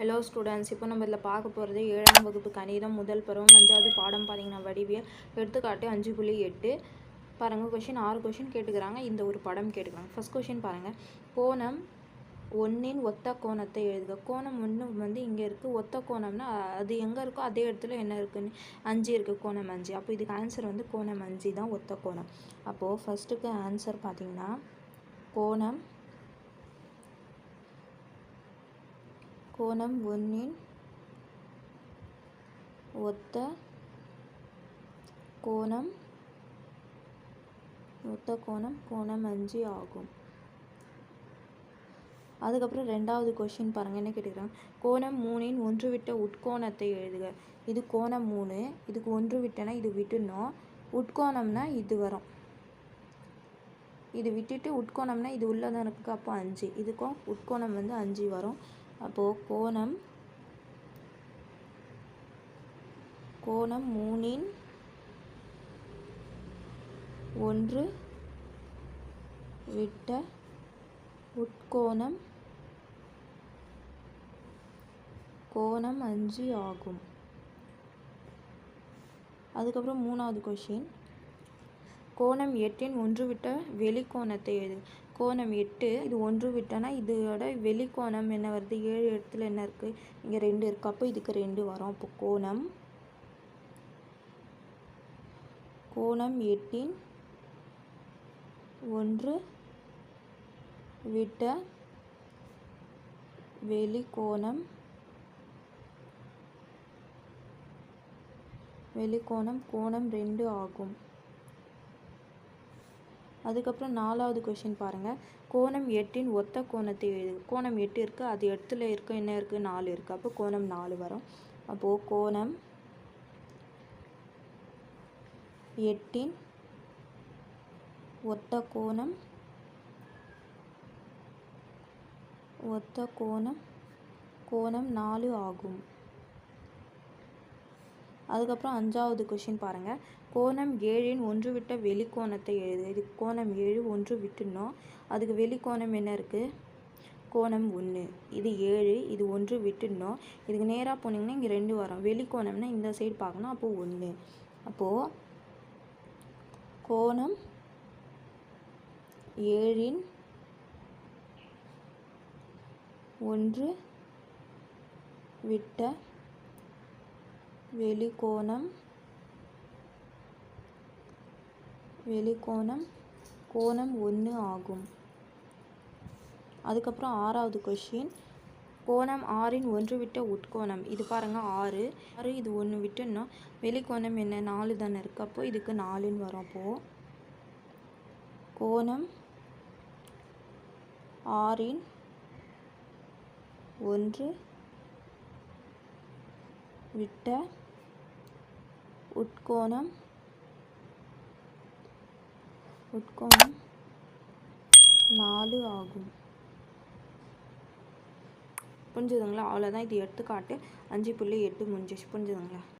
Hello students இப்போ நம்ம இதில் பார்க்க போகிறது ஏழாம் வகுப்பு கணிதம் முதல் பருவம் அஞ்சாவது பாடம் பார்த்தீங்கன்னா வடிவியல். எடுத்துக்காட்டு அஞ்சு புள்ளி எட்டு. பாருங்கள் கொஷின் ஆறு கொஷின் கேட்டுக்கிறாங்க இந்த ஒரு படம் கேட்டுக்கிறாங்க. ஃபர்ஸ்ட் கொஷின் பாருங்கள் கோணம் ஒன்றின் ஒத்த கோணத்தை எழுதுக. கோணம் ஒன்று வந்து இங்கே இருக்குது ஒத்த கோணம்னா அது எங்கே இருக்கோ அதே இடத்துல என்ன இருக்குன்னு. அஞ்சு இருக்குது கோணம் அஞ்சு. அப்போ இதுக்கு ஆன்சர் வந்து கோணம் அஞ்சு தான் ஒத்த கோணம். அப்போது ஃபஸ்ட்டுக்கு ஆன்சர் பார்த்தீங்கன்னா கோணம் கோணம் ஒன்றின் ஒத்த கோணம் ஒத்த கோணம் கோணம் அஞ்சு ஆகும். அதுக்கப்புறம் ரெண்டாவது கொஷின் பாருங்கள் என்ன கேட்டுக்கிறாங்க? கோணம் மூணின் ஒன்று விட்ட உட்கோணத்தை எழுதுக. இது கோணம் மூணு இதுக்கு ஒன்று விட்டனா இது விட்டுணும் உட்கோணம்னா இது வரும். இது விட்டுட்டு உட்கோணம்னா இது உள்ளதான் இருக்குது அப்போ அஞ்சு. இதுக்கும் உட்கோணம் வந்து அஞ்சு வரும். அப்போது கோணம் கோணம் மூணின் ஒன்று விட்ட உட்கோணம் கோணம் அஞ்சு ஆகும். அதுக்கப்புறம் மூணாவது கொஷின் கோணம் எட்டின் ஒன்று விட்ட வெளிக்கோணத்தை எழுது. கோணம் எட்டு. இது ஒன்று விட்டோன்னா இதோட வெளிக்கோணம் என்ன வருது? ஏழு இடத்துல என்ன இருக்குது இங்கே ரெண்டு இருக்குது அப்போ இதுக்கு ரெண்டு வரும். அப்போ கோணம் கோணம் எட்டின் ஒன்று விட்ட வெளிக்கோணம் வெளிக்கோணம் கோணம் ரெண்டு ஆகும். அதுக்கப்புறம் நாலாவது கொஷின் பாருங்கள் கோணம் எட்டின் ஒத்த கோணத்தை எழுது. கோணம் எட்டு இருக்குது அது எட்டில் இருக்க என்ன இருக்குது நாலு இருக்குது அப்போ கோணம் நாலு வரும். அப்போது கோணம் எட்டின் ஒத்த கோணம் ஒத்த கோணம் கோணம் நாலு ஆகும். அதுக்கப்புறம் அஞ்சாவது கொஷின் பாருங்கள் கோணம் ஏழின் ஒன்று விட்ட வெளிக்கோணத்தை எழுது. இது கோணம் ஏழு ஒன்று விட்டுனோம் அதுக்கு வெளிக்கோணம் என்ன இருக்குது கோணம் ஒன்று இது ஏழு இது ஒன்று விட்டுனோம் இதுக்கு நேராக போனீங்கன்னா இங்கே ரெண்டு வரும். வெளிக்கோணம்னா இந்த சைடு பார்க்கணும். அப்போது ஒன்று அப்போது கோணம் ஏழின் ஒன்று விட்ட வெளிக்கோணம் வெளிக்கோணம் கோணம் ஒன்று ஆகும். அதுக்கப்புறம் ஆறாவது கொஷின் கோணம் ஆறின் ஒன்று விட்ட உட்கோணம். இது பாருங்கள் ஆறு. ஆறு இது ஒன்று விட்டுன்னா வெளிக்கோணம் என்ன? நாலு தானே இருக்குது அப்போ இதுக்கு நாலுன்னு வரும். அப்போது கோணம் ஆறின் ஒன்று விட்ட உட்கோணம் உட்கோணம் நாலு ஆகும். புரிஞ்சுதுங்களா? அவ்வளோதான் இது எடுத்துக்காட்டு அஞ்சு புள்ளி எட்டு முடிஞ்சிச்சு. புரிஞ்சுதுங்களா?